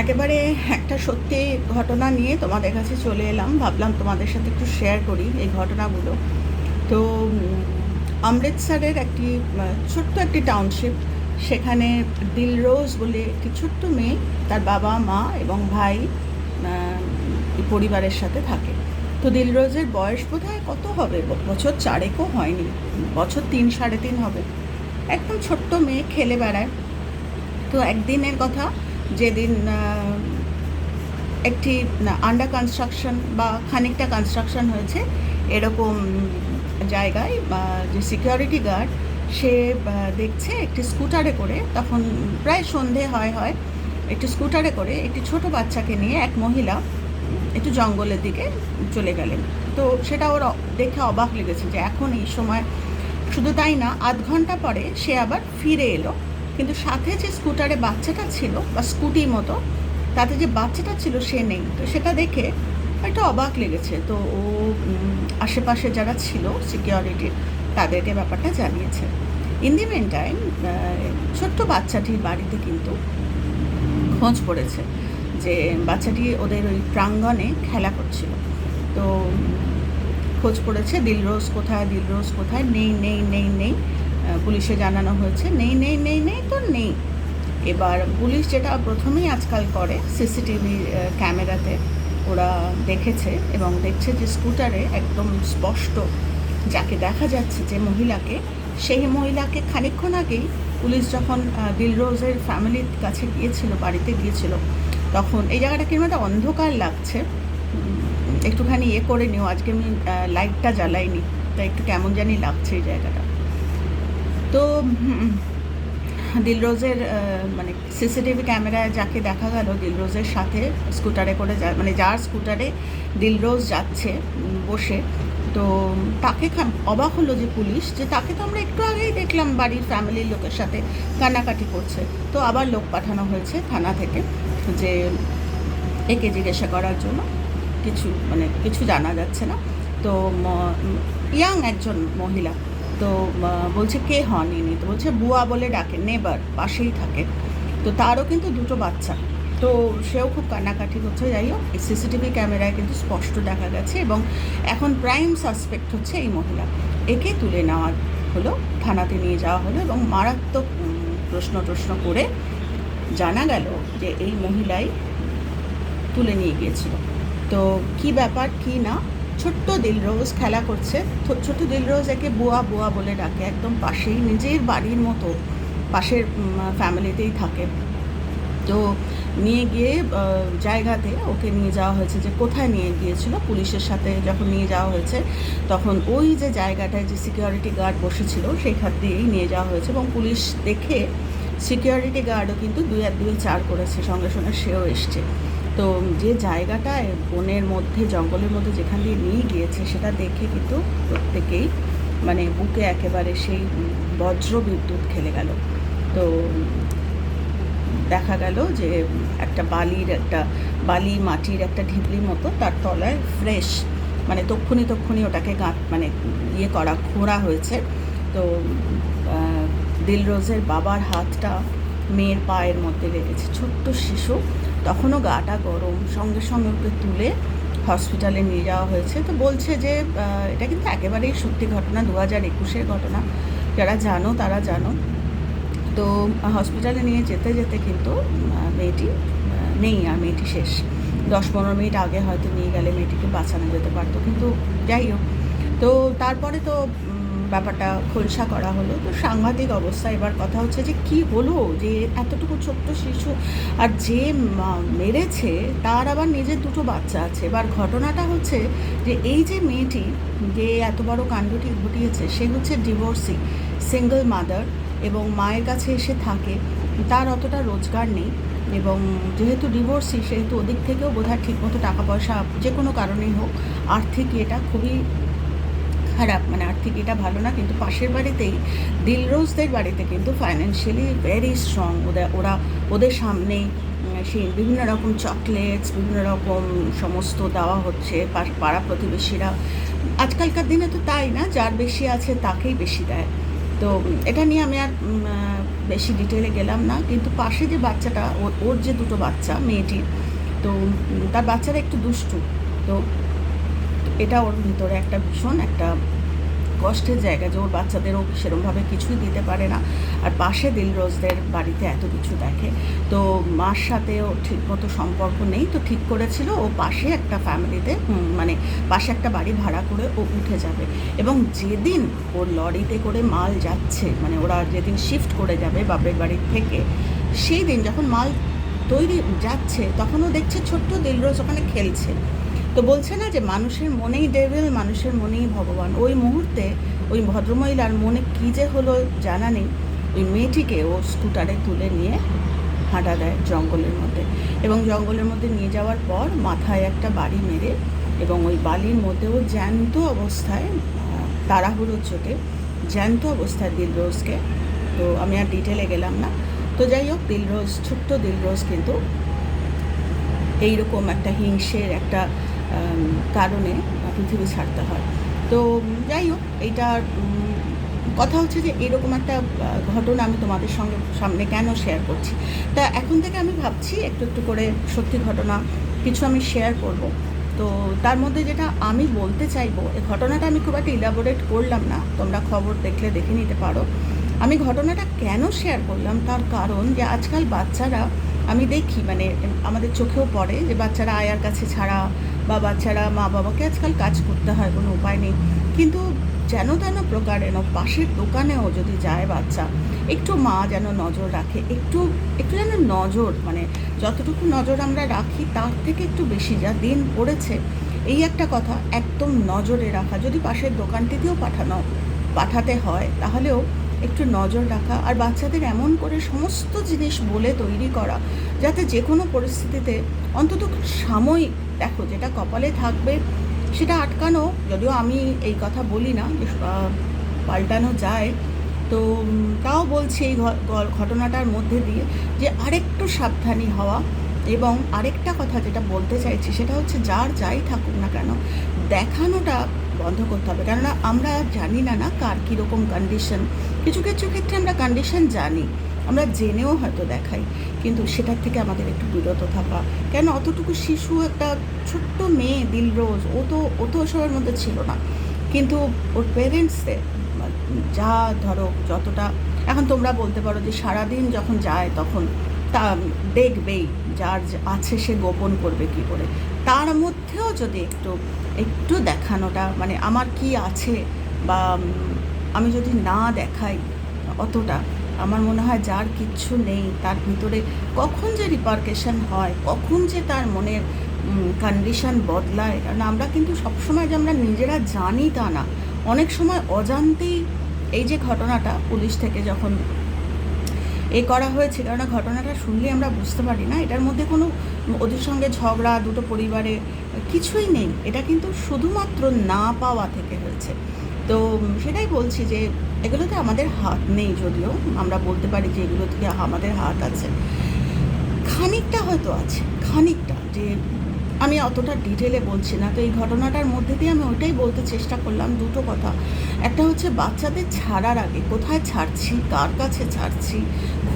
একেবারে একটা সত্যি ঘটনা নিয়ে তোমাদের কাছে চলে এলাম। ভাবলাম তোমাদের সাথে একটু শেয়ার করি এই ঘটনাগুলো। তো অমৃতসরের একটি ছোট্ট একটি টাউনশিপ সেখানে দিলরোজ বলে একটি ছোট্ট মেয়ে তার বাবা, মা এবং ভাই পরিবারের সাথে থাকে। তো দিলরোজের বয়স বোধহয় কত হবে? বছর চারেকও হয়নি, বছর তিন, সাড়ে তিন হবে। একদম ছোট্ট মেয়ে, খেলে বেড়ায়। তো একদিনের কথা যেদিন একটি আন্ডার কনস্ট্রাকশন বা খানিকটা কনস্ট্রাকশন হয়েছে, এরকম জায়গায়, বা যে সিকিউরিটি গার্ড সে দেখছে একটি স্কুটারে করে, তখন প্রায় সন্ধে হয় হয়, একটি স্কুটারে করে একটি ছোট বাচ্চাকে নিয়ে এক মহিলা একটু জঙ্গলের দিকে চলে গেলেন। তো সেটা ওর দেখে অবাক লেগেছে যে এখন এই সময়, শুধু তাই না, আধ ঘণ্টা পরে সে আবার ফিরে এলো। কিন্তু সাথে যে স্কুটারে বাচ্চাটা ছিল, বা স্কুটির মতো, তাতে যে বাচ্চাটা ছিল সে নেই। তো সেটা দেখে একটা অবাক লেগেছে। তো ও আশেপাশে যারা ছিল সিকিউরিটির তাদেরকে ব্যাপারটা জানিয়েছে। ইন দি মেন টাইম ছোট্ট বাচ্চাটির বাড়িতে কিন্তু খোঁজ পড়েছে যে বাচ্চাটি ওদের ওই প্রাঙ্গণে খেলা করছিল। তো খোঁজ পড়েছে, দিলরোজ কোথায় দিলরোজ কোথায়, নেই নেই নেই নেই। পুলিশে জানানো হয়েছে। নেই নেই নেই নেই তো নেই। এবার পুলিশ যেটা প্রথমেই আজকাল করে, সিসিটিভি ক্যামেরাতে ওরা দেখেছে এবং দেখছে যে স্কুটারে একদম স্পষ্ট যাকে দেখা যাচ্ছে যে মহিলাকে, সেই মহিলাকে খানিকক্ষণ আগেই পুলিশ যখন দিলরোজের ফ্যামিলির কাছে গিয়েছিল, বাড়িতে গিয়েছিল, তখন এই জায়গাটা কীরকম একটা অন্ধকার লাগছে। একটুখানি ইয়ে করে নিও, আজকে আমি লাইটটা জ্বালাইনি তাই একটু কেমন জানি লাগছে এই জায়গাটা। তো দিলরোজের মানে সিসিটিভি ক্যামেরায় যাকে দেখা গেল দিলরোজের সাথে স্কুটারে করে যা মানে যার স্কুটারে দিলরোজ যাচ্ছে বসে, তো তাকে অবাক হলো যে পুলিশ, যে তাকে তো আমরা একটু আগেই দেখলাম বাড়ির ফ্যামিলির লোকের সাথে কান্নাকাটি করছে। তো আবার লোক পাঠানো হয়েছে থানা থেকে যে একে জিজ্ঞাসা করার জন্য, কিছু মানে কিছু জানা যাচ্ছে না। তো ইয়াং একজন মহিলা তো বলছে কে হন ইনি? তো বলছে বুয়া বলে ডাকে, নেবার, পাশেই থাকে। তো তারও কিন্তু দুটো বাচ্চা। তো সেও খুব কান্নাকাটি করছে যাই হোক সিসিটিভি ক্যামেরায় কিন্তু স্পষ্ট দেখা গেছে এবং এখন প্রাইম সাসপেক্ট হচ্ছে এই মহিলা। একে তুলে নেওয়া হলো, থানাতে নিয়ে যাওয়া হলো এবং মারাত্মক প্রশ্ন টশ্ন করে জানা গেল যে এই মহিলাই তুলে নিয়ে গিয়েছিল। তো কি ব্যাপার, কি না? ছোট্ট দিলরোজ খেলা করছে। ছোট্ট দিলরোজ একে বুয়া বুয়া বলে ডাকে, একদম পাশেই, নিজের বাড়ির মতো, পাশের ফ্যামিলিতেই থাকে। তো নিয়ে গিয়ে জায়গাতে ওকে নিয়ে যাওয়া হয়েছে যে কোথায় নিয়ে গিয়েছিল, পুলিশের সাথে যখন নিয়ে যাওয়া হয়েছে, তখন ওই যে জায়গাটায় যে সিকিউরিটি গার্ড বসেছিল সেইখান দিয়েই নিয়ে যাওয়া হয়েছে এবং পুলিশ দেখে সিকিউরিটি গার্ডও কিন্তু দুই আর দুই, চার করেছে, সঙ্গে সঙ্গে সেও এসছে। তো যে জায়গাটায় বনের মধ্যে, জঙ্গলের মধ্যে যেখান দিয়ে নিয়ে গিয়েছে, সেটা দেখে কিন্তু প্রত্যেকেই মানে বুকে একেবারে সেই বজ্র বিদ্যুৎ খেলে গেল। তো দেখা গেল যে একটা বালির একটা বালি মাটির একটা ঢিবলি মতো তার তলায় ফ্রেশ মানে তক্ষুনি তক্ষুনি ওটাকে গাঁট মানে ইয়ে করা, খোঁড়া হয়েছে। তো দিলরোজের বাবার হাতটা মেয়ের পায়ের মধ্যে লেগেছে। ছোট্ট শিশু তখনও গাটা গরম, সঙ্গে সঙ্গে ওকে তুলে হসপিটালে নিয়ে যাওয়া হয়েছে। তো বলছে যে এটা কিন্তু একেবারেই সত্যি ঘটনা দু হাজার একুশের ঘটনা। যারা জানো তারা জানো। তো হসপিটালে নিয়ে যেতে যেতে কিন্তু মেয়েটি নেই আর মেয়েটি শেষ। দশ পনেরো মিনিট আগে হয়তো নিয়ে গেলে মেয়েটিকে বাঁচানো যেতে পারতো। কিন্তু যাই হোক, তো তারপরে তো ব্যাপারটা খোলসা করা হলো। তো সাংঘাতিক অবস্থা। এবার কথা হচ্ছে যে কি হলো? যে এতটুকু ছোট্ট শিশু আর যে মেরেছে, তার আবার নিজের দুটো বাচ্চা আছে। এবার ঘটনাটা হচ্ছে যে এই যে মেয়েটি যে এত বড় কাণ্ডটি ঘটিয়েছে, সে হচ্ছে ডিভোর্সি সিঙ্গল মাদার এবং মায়ের কাছে এসে থাকে। তার অতটা রোজগার নেই এবং যেহেতু ডিভোর্সি সেহেতু ওদিক থেকেও বোধহয় ঠিকমতো টাকা পয়সা যে কোনো কারণেই হোক, আর্থিক এটা খুবই খারাপ মানে আর্থিক এটা ভালো না, কিন্তু পাশের বাড়িতেই দিলরোজদের বাড়িতে কিন্তু ফাইন্যান্সিয়ালি ভেরি স্ট্রং ওদের ওরা ওদের সামনেই সেই বিভিন্ন রকম চকলেটস বিভিন্ন রকম সমস্ত দেওয়া হচ্ছে পাড়া প্রতিবেশীরা। আজকালকার দিনে তো তাই না, যার বেশি আছে তাকেই বেশি দেয়। তো এটা নিয়ে আমি আর বেশি ডিটেলে গেলাম না, কিন্তু পাশে যে বাচ্চাটা ওর যে দুটো বাচ্চা মেয়েটির তো তার বাচ্চারা একটু দুষ্টু। তো এটা ওর ভিতরে একটা ভীষণ একটা কষ্টের জায়গা যে ওর বাচ্চাদেরও সেরমভাবে কিছুই দিতে পারে না। আর পাশে দিলরোজদের বাড়িতে এত কিছু দেখে। তো মার সাথে ও ঠিক মতো সম্পর্ক নেই। তো ঠিক করেছিল, ও পাশে একটা ফ্যামিলিতে মানে পাশে একটা বাড়ি ভাড়া করে ও উঠে যাবে। এবং যেদিন ওর লরিতে করে মাল যাচ্ছে মানে ওরা যেদিন শিফট করে যাবে বাপের বাড়ির থেকে, সেই দিন যখন মাল তৈরি যাচ্ছে, তখন ও দেখছে ছোট্ট দিলরোজ ওখানে খেলছে। তো বলছে না যে মানুষের মনেই ডেভিল মানুষের মনেই ভগবান। ওই মুহূর্তে ওই ভদ্রমহিলার মনে কী যে হলো জানা নেই। ওই মেয়েটিকে ও স্কুটারে তুলে নিয়ে হাঁটা দেয় জঙ্গলের মধ্যে। এবং জঙ্গলের মধ্যে নিয়ে যাওয়ার পর মাথায় একটা বাড়ি মেরে এবং ওই বালির মধ্যে ও জ্যান্ত অবস্থায় তাড়াহুড়োর চোটে জ্যান্ত অবস্থায় দিলরোজকে। তো আমি আর ডিটেলে গেলাম না। তো যাই হোক, দিলরোজ, ছোট্ট দিলরোজ কিন্তু এইরকম একটা হিংসের একটা কারণে পৃথিবী ছাড়তে হয়। তো যাই হোক এইটার কথা হচ্ছে যে এরকম একটা ঘটনা আমি তোমাদের সঙ্গে সামনে কেন শেয়ার করছি? তা এখন থেকে আমি ভাবছি একটু একটু করে সত্যি ঘটনা কিছু আমি শেয়ার করব। তো তার মধ্যে যেটা আমি বলতে চাইব এই ঘটনাটা আমি খুব একটা ইলাবোরেট করলাম না, তোমরা খবর দেখলে দেখে নিতে পারো। আমি ঘটনাটা কেন শেয়ার করলাম? তার কারণ যে আজকাল বাচ্চারা, আমি দেখি মানে আমাদের চোখেও পড়ে যে বাচ্চারা আয়ার কাছে ছাড়া বা বাচ্চারা, মা বাবাকে আজকাল কাজ করতে হয়, কোনো উপায় নেই। কিন্তু যেন তেন প্রকারেণ পাশের দোকানেও যদি যায় বাচ্চা, একটু মা যেন নজর রাখে, একটু একটু যেন নজর মানে যতটুকু নজর আমরা রাখি, তার থেকে একটু বেশি, যা দিন পড়েছে, এই একটা কথা, একদম নজরে রাখা। যদি পাশের দোকানটিতেও পাঠানো, পাঠাতে হয়, তাহলেও একটু নজর রাখা আর বাচ্চাদের এমন করে সমস্ত জিনিস বলে তৈরি করা, যাতে যে কোনো পরিস্থিতিতে অন্তত সাময়িক দেখো যেটা কপালে থাকবে সেটা আটকানো, যদিও আমি এই কথা বলি না পাল্টানো যায়, তো তাও বলছি এই ঘটনাটার মধ্যে দিয়ে যে আরেকটু সাবধানী হওয়া এবং আরেকটা কথা যেটা বলতে চাইছি সেটা হচ্ছে যার যাই থাকুক না কেন, দেখানোটা বন্ধ করতে হবে। কেননা আমরা জানি না না কার কীরকম কন্ডিশন কিছু কিছু ক্ষেত্রে আমরা কন্ডিশন জানি, আমরা জেনেও হয়তো দেখাই, কিন্তু সেটার থেকে আমাদের একটু বিরত থাকা। কেন? অতটুকু শিশু একটা ছোট্ট মেয়ে দিলরোজ, ও তো ও তো ওসবের মধ্যে ছিল না। কিন্তু ওর পেরেন্টসদের যা ধরো, যতটা, এখন তোমরা বলতে পারো যে সারাদিন যখন যায় তখন তা দেখবেই যার আছে সে গোপন করবে কি করে। তার মধ্যেও যদি একটু একটু দেখানোটা মানে আমার কি আছে বা আমি যদি না দেখাই অতটা, আমার মনে হয় যার কিচ্ছু নেই, তার ভিতরে কখন যে রিপার্কেশন হয়, কখন যে তার মনের কন্ডিশন বদলায়, কারণ আমরা কিন্তু সবসময় যে আমরা নিজেরা জানি তা না। অনেক সময় অজান্তেই এই যে ঘটনাটা পুলিশ থেকে যখন এ করা হয়েছিল না, ঘটনাটা শুনলে আমরা বুঝতে পারি না। এটার মধ্যে কোনো ওদের সঙ্গে ঝগড়া, দুটো পরিবারে কিছুই নেই। এটা কিন্তু শুধুমাত্র না পাওয়া থেকে হয়েছে। তো সেটাই বলছি যে এগুলোতে আমাদের হাত নেই যদিও, আমরা বলতে পারি যে এগুলো থেকে আমাদের হাত আছে। খানিকটা হয়তো আছে, খানিকটা যে আমি অতটা ডিটেলে বলছি না। তো এই ঘটনাটার মধ্যে দিয়ে আমি ওইটাই বলতে চেষ্টা করলাম দুটো কথা। একটা হচ্ছে বাচ্চাদের ছাড়ার আগে কোথায় ছাড়ছি, কার কাছে ছাড়ছি,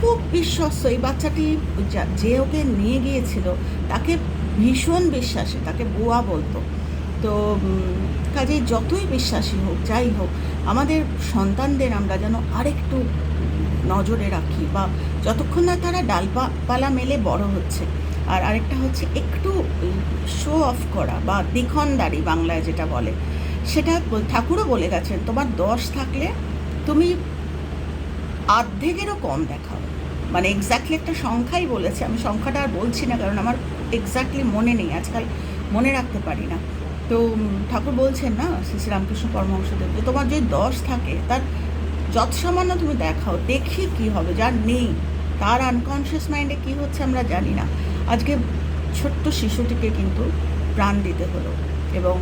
খুব বিশ্বস্ত এই বাচ্চাটি যা- ওকে নিয়ে গিয়েছিল, তাকে ভীষণ বিশ্বাসী, তাকে বুয়া বলতো। তো কাজেই যতই বিশ্বাসী হোক, যাই হোক, আমাদের সন্তানদের আমরা যেন আরেকটু নজরে রাখি বা যতক্ষণ না তারা ডালপালা মেলে বড় হচ্ছে। আর আরেকটা হচ্ছে একটু শো অফ করা বা দ্বিখনদারি বাংলায় যেটা বলে, সেটা ঠাকুরও বলে গেছেন, তোমার দশ থাকলে তুমি অর্ধেকেরও কম দেখাও। মানে এক্স্যাক্টলি একটা সংখ্যাই বলেছে, আমি সংখ্যাটা আর বলছি না, কারণ আমার এক্স্যাক্টলি মনে নেই, আজকাল মনে রাখতে পারি না। তো ঠাকুর বলছেন না, শ্রী শ্রীরামকৃষ্ণ পরমহংসদেব, যে তোমার যদি দশ থাকে, তার যত সামান্য তুমি দেখাও, দেখি কি হবে, যার নেই, তার আনকনশিয়াস মাইন্ডে কি হচ্ছে আমরা জানি না। আজকে ছোট্ট শিশুটিকে কিন্তু প্রাণ দিতে হলো এবং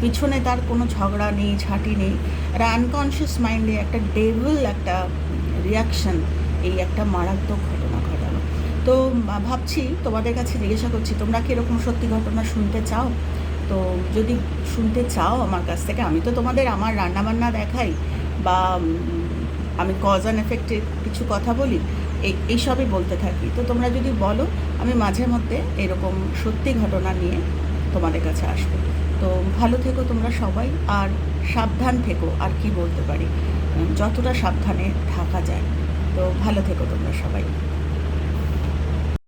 পিছনে তার কোনো ঝগড়া নেই, ঝাঁটি নেই। একটা আনকনশিয়াস মাইন্ডে একটা ডেভিল একটা রিয়াকশন এই একটা মারাত্মক ঘটনা ঘটালো। তো ভাবছি, তোমাদের কাছে জিজ্ঞাসা করছি, তোমরা কি এরকম সত্যি ঘটনা শুনতে চাও? তো যদি শুনতে চাও আমার কাছ থেকে, আমি তো তোমাদের আমার রান্নাবান্না দেখাই বা আমি কজ অ্যান্ড এফেক্টের কিছু কথা বলি এই, এইসবই বলতে থাকি। তো তোমরা যদি বলো, আমি মাঝে মধ্যে এরকম সত্যি ঘটনা নিয়ে তোমাদের কাছে আসব। তো ভালো থেকো তোমরা সবাই, আর সাবধান থেকো, আর কি বলতে পারি? যতটা সাবধানে থাকা যায়। তো ভালো থেকো তোমরা সবাই।